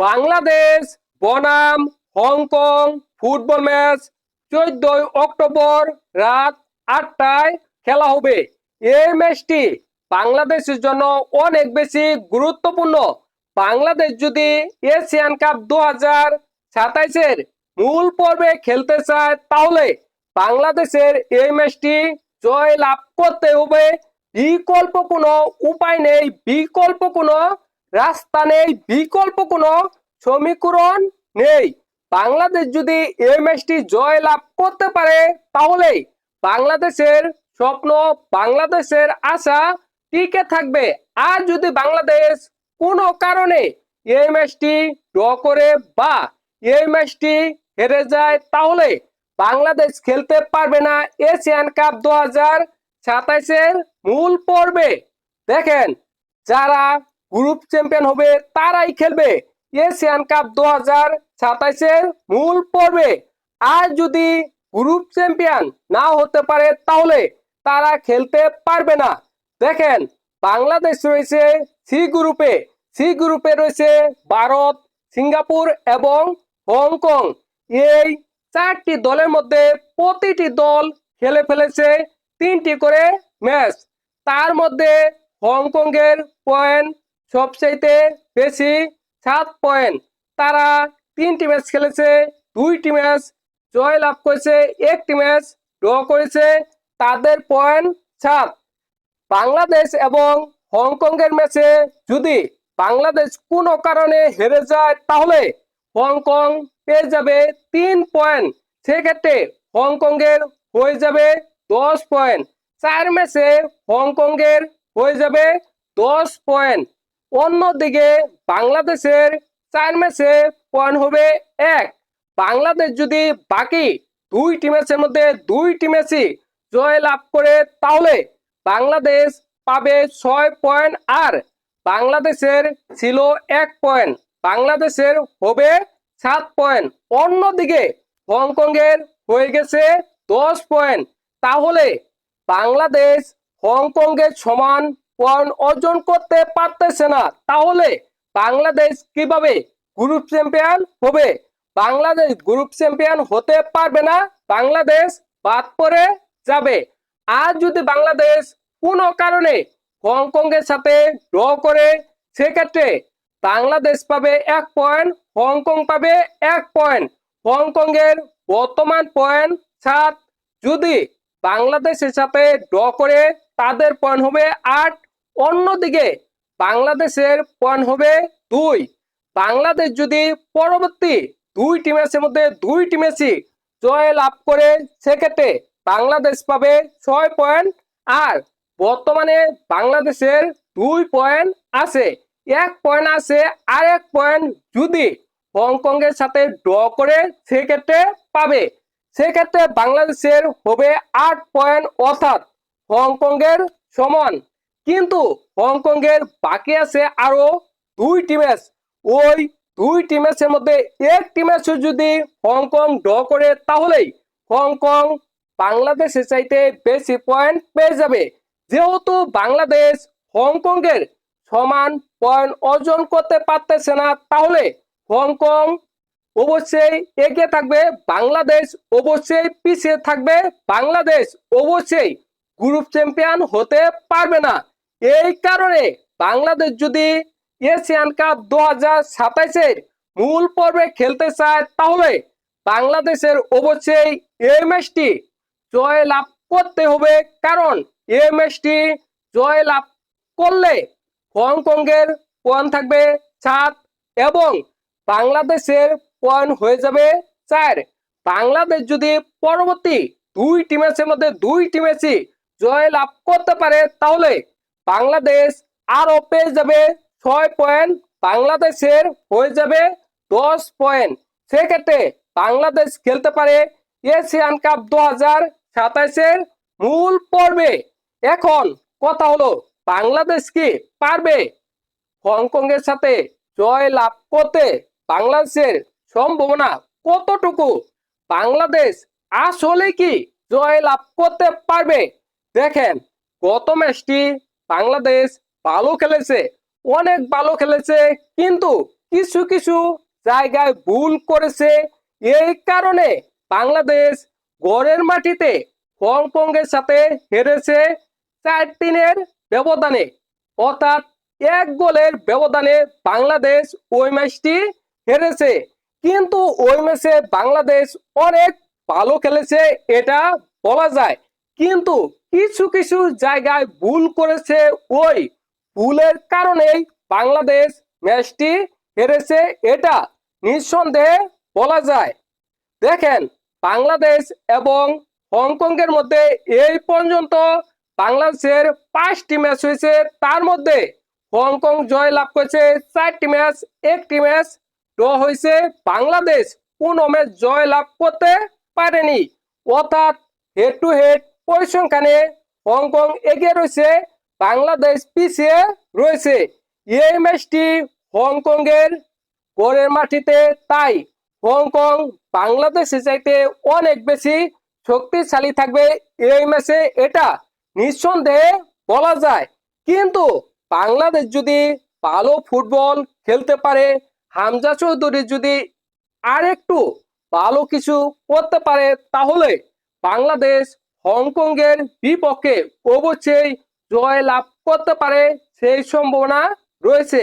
বাংলাদেশ, বনাম, Hong Kong, football match চোদ্দই October রাত আটটায় খেলা হবে। এই ম্যাচটি বাংলাদেশের জন্য অনেক বেশি গুরুত্বপূর্ণ। বাংলাদেশ যদি এশিয়ান কাপ দু হাজার সাতাইশের মূল পর্বে খেলতে চায়, তাহলে বাংলাদেশের এই ম্যাচটি জয় লাভ করতে হবে। বিকল্প কোনো উপায় নেই, বিকল্প কোনো রাস্তা নেই, বিকল্প কোনো সমীকরণ নেই। বাংলাদেশ যদি এই ম্যাচটি জয় লাভ করতে পারে তাহলে বাংলাদেশের স্বপ্ন, বাংলাদেশের আশা টিকে থাকবে। আর যদি বাংলাদেশ কোনো কারণে এই ম্যাচটি ড্র করে বা এই ম্যাচটি হেরে যায়, তাহলে বাংলাদেশ খেলতে পারবে না। এশিয়ান কাপ দু হাজার সাতাইশের মূল পর্বে। দেখেন, যারা গ্রুপ চ্যাম্পিয়ন হবে, তারাই খেলবে। এশিয়ান কাপ দু হাজার সাতাইশের মূল পর্বে। আর যদি গ্রুপ চ্যাম্পিয়ন না হতে পারে, তাহলে তারা খেলতে পারবে না। দেখেন, বাংলাদেশ রয়েছে সি গ্রুপে। সি গ্রুপে রয়েছে ভারত, সিঙ্গাপুর এবং হংকং। এই চারটি দলের মধ্যে প্রতিটি দল খেলে ফেলেছে তিনটি করে ম্যাচ। তার মধ্যে হংকং এর পয়েন্ট সবচাইতে বেশি সাত পয়েন্ট। তারা তিনটি ম্যাচ খেলেছে, দুইটি ম্যাচ জয় লাভ করেছে, একটি ম্যাচ ড্র করেছে, তাদের পয়েন্ট সাত। বাংলাদেশ এবং হংকং এর ম্যাচে যদি বাংলাদেশ কোনো কারণে হেরে যায়, তাহলে হংকং পেয়ে যাবে তিন পয়েন্ট। সেক্ষেত্রে হংকং এর হয়ে যাবে দশ পয়েন্ট। চার ম্যাচে হংকং এর হয়ে যাবে দশ পয়েন্ট। অন্যদিকে বাংলাদেশের চার ম্যাচে পয়েন্ট হবে এক। বাংলাদেশ যদি বাকি দুই দুইটি ম্যাচের মধ্যে দুইটি ম্যাচই জয় লাভ করে, তাহলে বাংলাদেশ পাবে ছয় পয়েন্ট আর। বাংলাদেশের ছিল এক পয়েন্ট, বাংলাদেশের হবে সাত পয়েন্ট। অন্যদিকে হংকং এর হয়ে গেছে দশ পয়েন্ট। তাহলে বাংলাদেশ হংকং এর সমান পয়েন্ট অর্জন করতে পারতেছে না। তাহলে বাংলাদেশ কীভাবে গ্রুপ চ্যাম্পিয়ন হবে? বাংলাদেশ গ্রুপ চ্যাম্পিয়ন হতে পারবে না, বাংলাদেশ বাদ পড়ে যাবে। আর যদি বাংলাদেশ কোনো কারণে হংকং এর সাথে ড্র করে, সেক্ষেত্রে বাংলাদেশ পাবে এক পয়েন্ট হংকং পাবে এক পয়েন্ট হংকং এর বর্তমান পয়েন্ট সাত। যদি বাংলাদেশের সাথে ড্র করে, তাদের পয়েন্ট হবে আট। অন্যদিকে বাংলাদেশের পয়েন্ট হবে দুই। বাংলাদেশ যদি পরবর্তী দুইটি ম্যাচের মধ্যে দুইটি ম্যাচই জয় লাভ করে, সেক্ষেত্রে বাংলাদেশ পাবে ছয় পয়েন্ট আর বর্তমানে বাংলাদেশের দুই পয়েন্ট আছে। এক পয়েন্ট আছে আর এক পয়েন্ট যদি হংকং এর সাথে ড্র করে, সেক্ষেত্রে পাবে। সেক্ষেত্রে বাংলাদেশের হবে আট পয়েন্ট অর্থাৎ হংকং এর সমান। কিন্তু হংকং এর বাকি আছে আরও দুইটি ম্যাচ ওই দুইটি ম্যাচের মধ্যে একটি ম্যাচও যদি হংকং ড্র করে, তাহলেই হংকং বাংলাদেশের চাইতে বেশি পয়েন্ট পেয়ে যাবে। যেহেতু বাংলাদেশ হংকং এর সমান পয়েন্ট অর্জন করতে পারতেছে না, তাহলে হংকং অবশ্যই এগিয়ে থাকবে, বাংলাদেশ অবশ্যই পিছিয়ে থাকবে, বাংলাদেশ অবশ্যই গ্রুপ চ্যাম্পিয়ন হতে পারবে না। এই কারণে বাংলাদেশ যদি এশিয়ান কাপ দু হাজার সাতাইশের মূল পর্বে খেলতে চায়, তাহলে বাংলাদেশের অবশ্যই এই ম্যাচটি জয় লাভ করতে হবে। কারণ এই ম্যাচটি জয় লাভ করলে হংকং এর পয়েন্ট থাকবে সাত এবং বাংলাদেশের পয়েন্ট হয়ে যাবে চার। বাংলাদেশ যদি পরবর্তী দুইটি ম্যাচের মধ্যে দুইটি ম্যাচই জয় লাভ করতে পারে, তাহলে বাংলাদেশ আরও পেয়ে যাবে ছয় পয়েন্ট বাংলাদেশের হয়ে যাবে দশ পয়েন্ট সেক্ষেত্রে বাংলাদেশ খেলতে পারে এশিয়ান কাপ দু হাজার সাতাইশের মূল পর্বে। এখন কথা হলো, বাংলাদেশ কি পারবে? হংকং এর সাথে জয় লাভ করতে বাংলাদেশের সম্ভাবনা কতটুকু? বাংলাদেশ আসলে কি জয় লাভ করতে পারবে? দেখেন, গত ম্যাচটি বাংলাদেশ ভালো খেলেছে, অনেক ভালো খেলেছে, কিন্তু কিছু কিছু জায়গায় ভুল করেছে। এই কারণে বাংলাদেশ গড়ের মাটিতে হংকংয়ের সাথে হেরেছে চার তিনের ব্যবধানে। অর্থাৎ এক গোলের ব্যবধানে বাংলাদেশ ওই ম্যাচটি হেরেছে। কিন্তু ওই ম্যাচে বাংলাদেশ অনেক ভালো খেলেছে, এটা বলা যায়। কিন্তু কিছু কিছু জায়গায় ভুল করেছে ওই ভুলের কারণেই বাংলাদেশ ম্যাচটি হেরেছে এটা নিঃসন্দেহে বলা যায়। দেখেন, বাংলাদেশ এবং হংকংয়ের মধ্যে এই পর্যন্ত বাংলাদেশের পাঁচটি ম্যাচ হয়েছে। তার মধ্যে হংকং জয় লাভ করেছে, চারটি ম্যাচ, একটি ম্যাচ ড্র হয়েছে। বাংলাদেশ কোনো ম্যাচ জয় লাভ করতে পারেনি। অর্থাৎ হেড টু হেড পরিসংখ্যানে হংকং এগিয়ে রয়েছে, বাংলাদেশ পিছিয়ে রয়েছে। এই ম্যাচটি হংকংয়ের গড়ের মাটিতে, তাই হংকং বাংলাদেশের চাইতে অনেক বেশি শক্তিশালী থাকবে এই ম্যাচে, এটা নিঃসন্দেহে বলা যায়। কিন্তু বাংলাদেশ যদি ভালো ফুটবল খেলতে পারে, হামজা চৌধুরী যদি আরেকটু ভালো কিছু করতে পারে, তাহলে বাংলাদেশ হংকংয়ের বিপক্ষে অবশ্যই জয় লাভ করতে পারে সেই সম্ভাবনা রয়েছে।